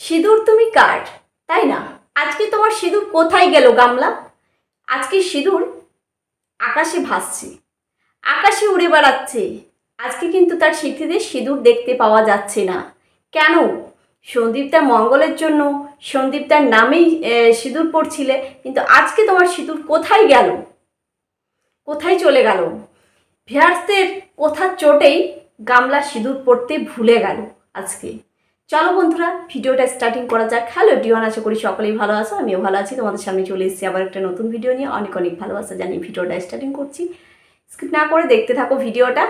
সিঁদুর তুমি কার? তাই না? আজকে তোমার সিঁদুর কোথায় গেল গামলা? আজকে সিঁদুর আকাশে ভাসছে। আকাশে উড়ে বেড়াচ্ছে। আজকে কিন্তু তার স্মৃতিতে সিঁদুর দেখতে পাওয়া যাচ্ছে না। কেন? সন্দীপ তার মঙ্গলের জন্য, সন্দীপ তার নামেই সিঁদুর পড়ছিলে কিন্তু আজকে তোমার সিঁদুর কোথায় গেল? কোথায় চলে গেল? ভিয়ার্সদের কোথার চোটেই গামলা সিঁদুর পড়তে ভুলে গেল আজকে। চলো বন্ধুরা, ভিডিওটা স্টার্টিং করা যাক। হ্যালো ডিওয়ান আশা করি সকলেই ভালো আছো, আমিও ভালো আছি। তোমাদের সামনে চলে এসেছি আবার একটা নতুন ভিডিও নিয়ে। অনেক অনেক ভালোবাসা জানি ভিডিওটা স্টার্টিং করছি। স্কিপ না করে দেখতে থাকো ভিডিওটা।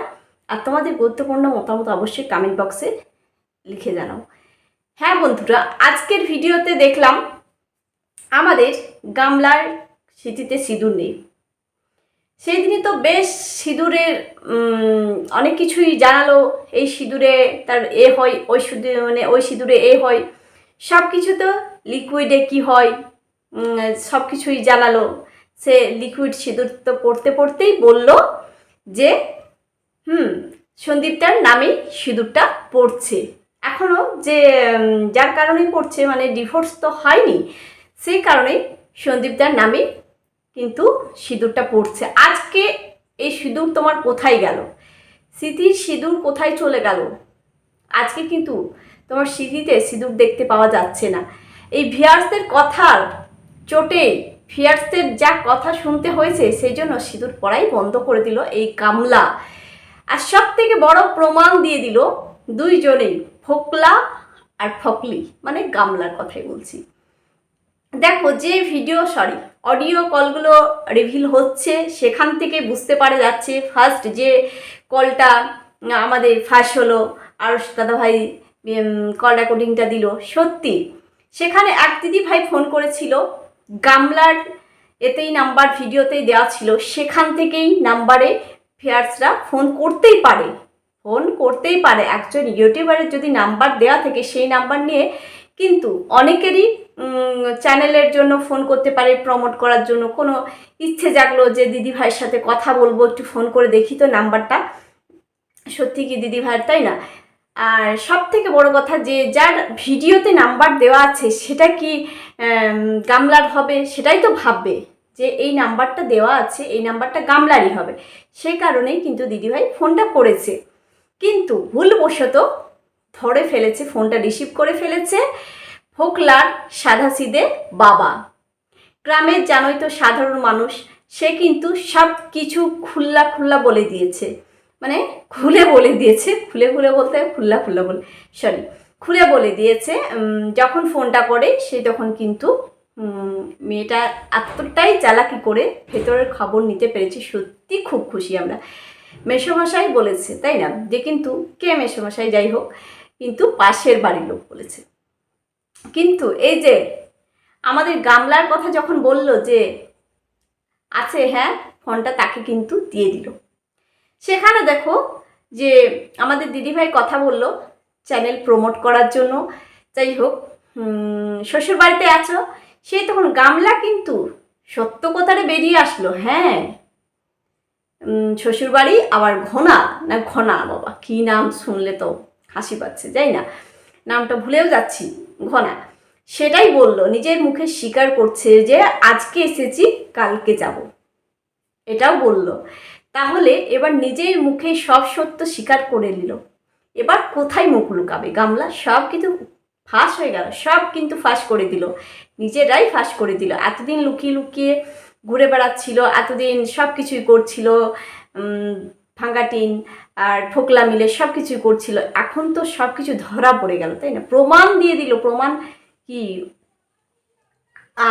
আর তোমাদের গুরুত্বপূর্ণ মতামত অবশ্যই কমেন্ট বক্সে লিখে জানাও। হ্যাঁ বন্ধুরা, আজকের ভিডিওতে দেখলাম, আমাদের গামলার স্মৃতিতে সিঁদুর নেই। সেই দিনই তো বেশ সিঁদুরের অনেক কিছুই জানালো। এই সিঁদুরে তার এ হয়, ওই সিঁদুরে মানে ওই সিঁদুরে এ হয়। সব কিছু তো লিকুইডে কি হয় সব কিছুই জানালো। সে লিকুইড সিঁদুর তো পড়তে পড়তেই বলল যে, হুম, সন্দীপটার নামেই সিঁদুরটা পড়ছে। এখনও যে যার কারণেই পড়ছে মানে ডিভোর্স তো হয়নি সেই কারণেই সন্দীপটার নামেই কিন্তু সিঁদুরটা পড়ছে। আজকে এই সিঁদুর তোমার কোথায় গেল? স্মৃতির সিঁদুর কোথায় চলে গেল? আজকে কিন্তু তোমার স্মৃতিতে সিঁদুর দেখতে পাওয়া যাচ্ছে না। এই ভিয়ার্সদের কথার চোটে ভিয়ার্সদের যা কথা শুনতে হয়েছে, সেই জন্য সিঁদুর পড়াই বন্ধ করে দিল এই কামলা। আর সব থেকে বড় প্রমাণ দিয়ে দিল দুইজনেই, ফোকলা আর ফকলি মানে গামলার কথাই বলছি। দেখো যে ভিডিও সরি অডিও কলগুলো রিভিল হচ্ছে, সেখান থেকে বুঝতে পারা যাচ্ছে ফার্স্ট যে কলটা আমাদের ফাঁস হলো, আর দাদাভাই কল রেকর্ডিংটা দিল। সত্যি, সেখানে এক দিদি ভাই ফোন করেছিল, গামলার এতেই নাম্বার ভিডিওতেই দেওয়া ছিল, সেখান থেকেই নাম্বারে ফেয়ার্সরা ফোন করতেই পারে। ফোন করতেই পারে। একজন ইউটিউবারের যদি নাম্বার দেওয়া থাকে, সেই নাম্বার নিয়ে কিন্তু অনেকেরই চ্যানেলের জন্য ফোন করতে পারে প্রমোট করার জন্য। কোনো ইচ্ছে জাগলো যে দিদি ভাইয়ের সাথে কথা বলব, একটু ফোন করে দেখি তো নাম্বারটা। সত্যি কি দিদি ভাইয়ের তাই না? আর সব থেকে বড় কথা যে যার ভিডিওতে নাম্বার দেওয়া আছে, সেটা কি গামলার হবে? সেটাই তো ভাববে যে এই নাম্বারটা দেওয়া আছে, এই নাম্বারটা গামলারই হবে। সেই কারণেই কিন্তু দিদিভাই ফোনটা করেছে। কিন্তু ভুলবশত ধরে ফেলেছে, ফোনটা রিসিভ করে ফেলেছে। ফোকলার সাধাসিদে বাবা। গ্রামের জানোই তো সাধারণ মানুষ, সে কিন্তু সব কিছু খুল্লা খুল্লা বলে দিয়েছে। মানে খুলে বলে দিয়েছে, খুলে খুলে বলতে খুল্লা খুল্লা বলে সরি খুলে বলে দিয়েছে যখন ফোনটা করে, সে তখন কিন্তু মেয়েটা এতটাই চালাকি করে ভেতরের খবর নিতে পেরেছে, সত্যি খুব খুশি আমরা। মেসোমশাই বলেছে, তাই না? যে কিন্তু কে মেসোমশাই? যাই হোক কিন্তু পাশের বাড়ির লোক বলেছে। কিন্তু এই যে আমাদের গামলার কথা যখন বলল যে আছে হ্যাঁ ফোনটা তাকে কিন্তু দিয়ে দিল। সেখানে দেখো যে আমাদের দিদিভাই কথা বলল চ্যানেল প্রমোট করার জন্য। যাই হোক শ্বশুর বাড়িতে আছো, সেই তখন গামলা কিন্তু সত্য কথাটা বেরিয়ে আসলো হ্যাঁ। শ্বশুরবাড়ি আবার ঘনা না ঘনা বাবা, কী নাম শুনলে তো। হাসি পাচ্ছে, যাই না? নামটা ভুলেও যাচ্ছি, ঘনা। সেটাই বলল, নিজের মুখে স্বীকার করছে যে আজকে এসেছি, কালকে যাব। এটাও বলল। তাহলে এবার নিজের মুখে সব সত্য স্বীকার করে নিল। এবার কোথায় মুখ লুকাবে? গামলা, সব কিন্তু ফাঁস হয়ে গেল, সব কিন্তু ফাঁস করে দিল। নিজেরাই ফাঁস করে দিল। এতদিন লুকিয়ে লুকিয়ে ঘুরে বেড়াচ্ছিল, এতদিন সব কিছুই করছিল উম, ভাঙ্গাটিন আর ঠোকলা মিলে সব কিছুই করছিল। এখন তো সব কিছু ধরা পড়ে গেল তাই না? প্রমাণ দিয়ে দিল প্রমাণ কি?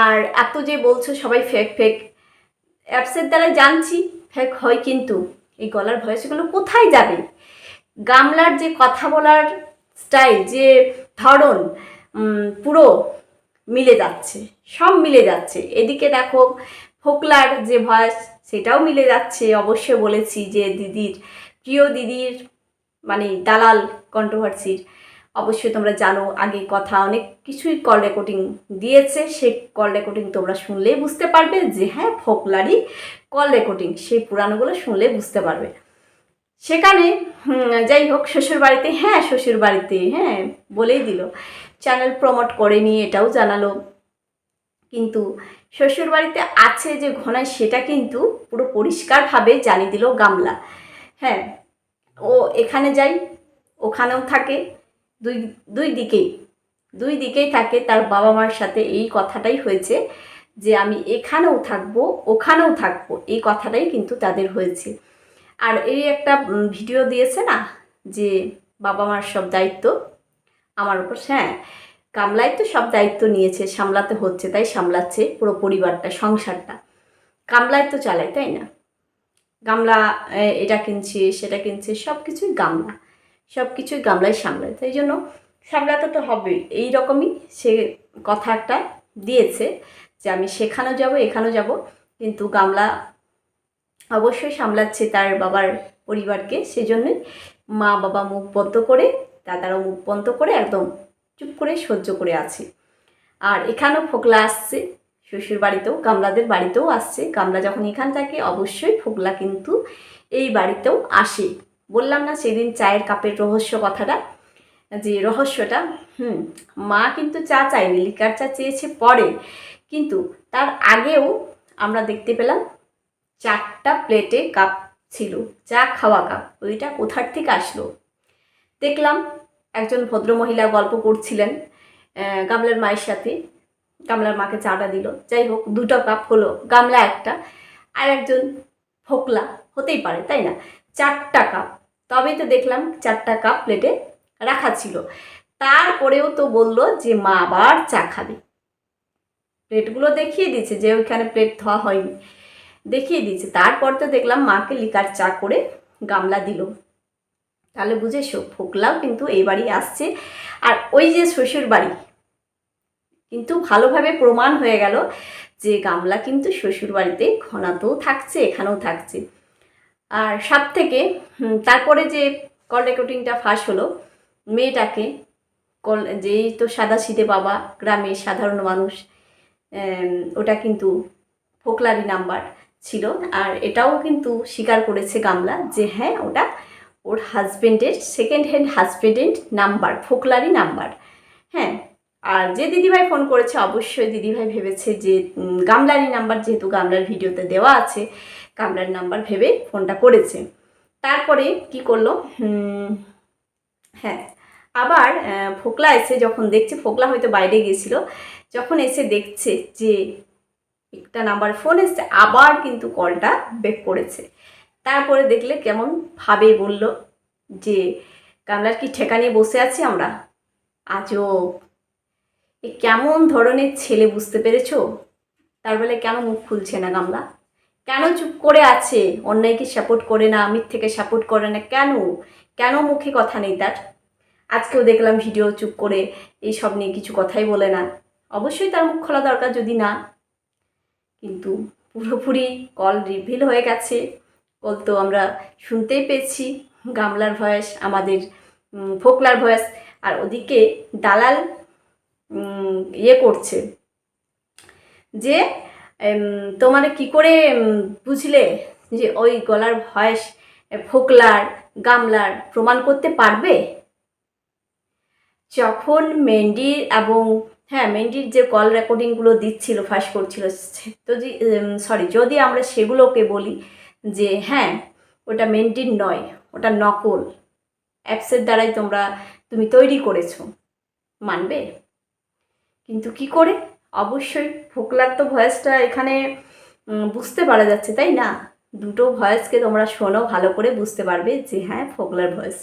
আর এত যে বলছো সবাই ফেক ফেক অ্যাপসের দ্বারা জানছি ফেক হয় কিন্তু। এই গলার ভয়েসগুলো কোথায় যাবে? গামলার যে কথা বলার স্টাইল যে ধরন পুরো মিলে যাচ্ছে সব মিলে যাচ্ছে। এদিকে দেখো ফোকলার যে ভয়েস সেটাও মিলে যাচ্ছে। অবশ্যই বলেছি যে দিদির, প্রিয় দিদির মানে দালাল কন্ট্রোভার্সির অবশ্যই তোমরা জানো, আগে কথা অনেক কিছুই কল রেকর্ডিং দিয়েছে। সেই কল রেকর্ডিং তোমরা শুনলেই বুঝতে পারবে যে হ্যাঁ ফোকলারই কল রেকর্ডিং সেই পুরানোগুলো শুনলে বুঝতে পারবে। সেখানে যাই হোক শ্বশুর বাড়িতে হ্যাঁ শ্বশুর বাড়িতে হ্যাঁ বলেই দিল। চ্যানেল প্রমোট করেনি এটাও জানালো। কিন্তু শ্বশুরবাড়িতে আছে যে ঘনায় সেটা কিন্তু পুরো পরিষ্কারভাবে জানিয়ে দিল গামলা। হ্যাঁ ও এখানে যাই, ওখানেও থাকে, দুই দুই দিকেই দুই দিকেই থাকে তার বাবা মার সাথে। এই কথাটাই হয়েছে যে আমি এখানেও থাকব, ওখানেও থাকব, এই কথাটাই কিন্তু তাদের হয়েছে। আর এই একটা ভিডিও দিয়েছে না, যে বাবা মার সব দায়িত্ব আমার উপর হ্যাঁ কামলাই তো সব দায়িত্ব নিয়েছে, সামলাতে হচ্ছে, তাই সামলাচ্ছে পুরো পরিবারটা, সংসারটা। কামলাই তো চালায়, তাই না? গামলা এটা কিনছে, সেটা কিনছে সব কিছুই গামলা সব কিছুই গামলায় সামলায়, তাই জন্য সামলাতে তো হবেই এই রকমই সে কথা একটা দিয়েছে যে আমি সেখানেও যাব, এখানেও যাব, কিন্তু গামলা অবশ্যই সামলাচ্ছে তার বাবার পরিবারকে। সেজন্যই মা বাবা মুখ বন্ধ করে, দাদারও মুখ বন্ধ করে একদম চুপ করে সহ্য করে আছে। আর এখানেও ফোকলা আসছে। শ্বশুর বাড়িতেও গামলাদের বাড়িতেও আসছে। গামলা যখন এখান থাকে, অবশ্যই ফোকলা কিন্তু এই বাড়িতেও আসে। বললাম না সেদিন চায়ের কাপের রহস্য কথাটা? যে রহস্যটা? হুম, মা কিন্তু চা চায়নি, লিকার চা চেয়েছে পরে। কিন্তু তার আগেও আমরা দেখতে পেলাম, চারটা প্লেটে কাপ ছিল, চা খাওয়া কাপ। ওইটা কোথার থেকে আসলো? দেখলাম একজন ভদ্রমহিলা গল্প করছিলেন গামলার মায়ের সাথে। গামলার মাকে চাটা দিল। যাই হোক, দুটো কাপ হলো, গামলা একটা, আর একজন ফোকলা হতেই পারে, তাই না? চারটা কাপ। তবেই তো দেখলাম চারটা কাপ প্লেটে রাখা ছিল। তারপরেও তো বলল যে, মা আবার চা খাবে। প্লেটগুলো দেখিয়ে দিয়েছে যে, ওইখানে প্লেট ধোয়া হয়নি। দেখিয়ে দিয়েছে। তারপর তো দেখলাম মাকে লিকার চা করে গামলা দিল। তাহলে বুঝেছ ফোকলাও কিন্তু এই বাড়ি আসছে। আর ওই যে শ্বশুর বাড়ি, কিন্তু ভালোভাবে প্রমাণ হয়ে গেল যে গামলা কিন্তু শ্বশুর বাড়িতে ঘনাতেও থাকছে, এখানেও থাকছে। আর সব থেকে তারপরে যে কল রেকর্ডিংটা ফাঁস হলো, মেয়েটাকে কল, যেই তো সাদা শীতে বাবা, গ্রামে সাধারণ মানুষ ওটা কিন্তু ফোকলারি নাম্বার ছিল। আর এটাও কিন্তু স্বীকার করেছে গামলা যে হ্যাঁ ওটা ওর হাজবেন্ডের সেকেন্ড হ্যান্ড হাজবেন্ডের নাম্বার ফোকলারি নাম্বার। হ্যাঁ আর যে দিদিভাই ফোন করেছে, অবশ্যই দিদিভাই ভেবেছে যে গামলারি নাম্বার, যেহেতু গামলার ভিডিওতে দেওয়া আছে, গামলার নাম্বার ভেবে ফোনটা করেছে। তারপরে কি করল? হ্যাঁ আবার ফোকলা এসে যখন দেখছে, ফোকলা হয়তো বাইরে গিয়েছিল, যখন এসে দেখছে যে, একটা নাম্বার ফোন এসছে, আবার কিন্তু কলটা ব্যাক করেছে। তারপরে দেখলে কেমন ভাবে বলল যে গামলার কি ঠেকা নিয়ে বসে আছি আমরা? আজও এ কেমন ধরনের ছেলে বুঝতে পেরেছ? তার বলে কেন মুখ খুলছে না গামলা কেন চুপ করে আছে? অন্যায়কে সাপোর্ট করে না আমির থেকে সাপোর্ট করে না, কেন? কেন মুখে কথা নেই তার? আজকেও দেখলাম ভিডিও চুপ করে এই সব নিয়ে কিছু কথাই বলে না। অবশ্যই তার মুখ খোলা দরকার যদি না। কিন্তু পুরোপুরি কল রিভিল হয়ে গেছে। কল তো আমরা শুনতেই পেয়েছি গামলার ভয়েস, আমাদের ফোকলার ভয়েস। আর ওদিকে দালাল ইয়ে করছে যে তোমার কি করে বুঝলে যে ওই গলার ভয়েস ফোকলার, গামলার প্রমাণ করতে পারবে? যখন মেন্ডির এবং হ্যাঁ মেন্ডির যে কল রেকর্ডিংগুলো দিচ্ছিল ফাঁস করছিল যদি সরি যদি আমরা সেগুলোকে বলি যে হ্যাঁ ওটা মেন্ডির নয়, ওটা নকল। অ্যাপসের দ্বারাই তোমরা, তুমি তৈরি করেছ। মানবে? কিন্তু কি করে? অবশ্যই ফোকলার তো ভয়েসটা এখানে বুঝতে পারা যাচ্ছে, তাই না? দুটো ভয়েসকে তোমরা শোনো, ভালো করে বুঝতে পারবে যে হ্যাঁ ফোকলার ভয়েস।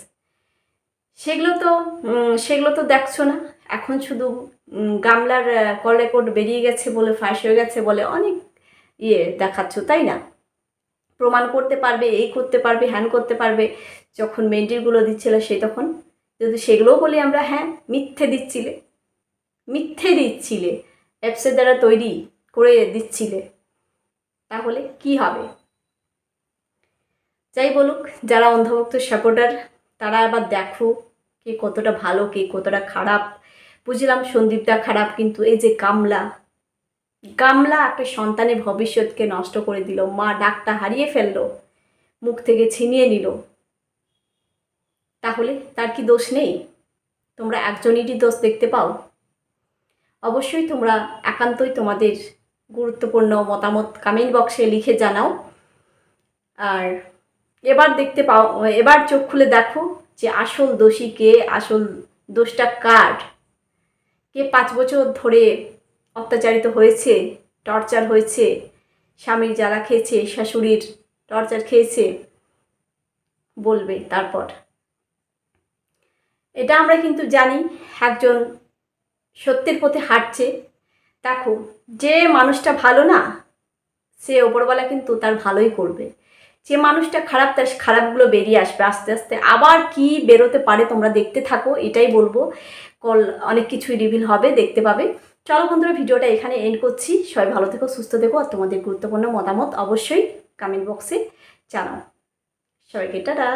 সেগুলো তো সেগুলো তো দেখছ না? এখন শুধু গামলার কল রেকর্ড বেরিয়ে গেছে বলে ফাঁস হয়ে গেছে বলে অনেক ইয়ে দেখাচ্ছ, তাই না? প্রমাণ করতে পারবে, এই করতে পারবে, হ্যান করতে পারবে। যখন মেন্টিরগুলো দিচ্ছিল সে তখন, যদি সেগুলোও বলি আমরা হ্যাঁ মিথ্যে দিচ্ছিলে। মিথ্যে দিচ্ছিলে। অ্যাপসের দ্বারা তৈরি করে দিচ্ছিলে। তাহলে কি হবে? যাই বলুক, যারা অন্ধভক্ত সাপোর্টার তারা আবার দেখো কে কতটা ভালো, কে কতটা খারাপ। বুঝলাম সন্দীপটা খারাপ, কিন্তু এই যে গামলা গামলা একটা সন্তানের ভবিষ্যৎকে নষ্ট করে দিল। মা ডাকটা হারিয়ে ফেলল, মুখ থেকে ছিনিয়ে নিল। তাহলে তার কি দোষ নেই? তোমরা একজনেরই দোষ দেখতে পাও। অবশ্যই তোমরা একান্তই তোমাদের গুরুত্বপূর্ণ মতামত কমেন্ট বক্সে লিখে জানাও। আর এবার দেখতে পাও, এবার চোখ খুলে দেখো যে আসল দোষী কে, আসল দোষটা কার? কে পাঁচ বছর ধরে অত্যাচারিত হয়েছে, টর্চার হয়েছে, স্বামীর জ্বালা খেয়েছে, শাশুড়ির টর্চার খেয়েছে, বলবে তারপর। এটা আমরা কিন্তু জানি, একজন সত্যের পথে হাঁটছে। দেখো, যে মানুষটা ভালো না, সে ওপরওয়ালা কিন্তু তার ভালোই করবে। যে মানুষটা খারাপ, তার খারাপগুলো বেরিয়ে আসবে আস্তে আস্তে। আবার কি বেরোতে পারে তোমরা দেখতে থাকো, এটাই বলব। কল, অনেক কিছুই রিভিল হবে, দেখতে পাবে। চলো বন্ধুরা, ভিডিওটা এখানে এন্ড করছি। সবাই ভালো থেকো, সুস্থ থেকো, আর তোমাদের গুরুত্বপূর্ণ মতামত অবশ্যই কমেন্ট বক্সে জানাও। সবাইকে টাটা।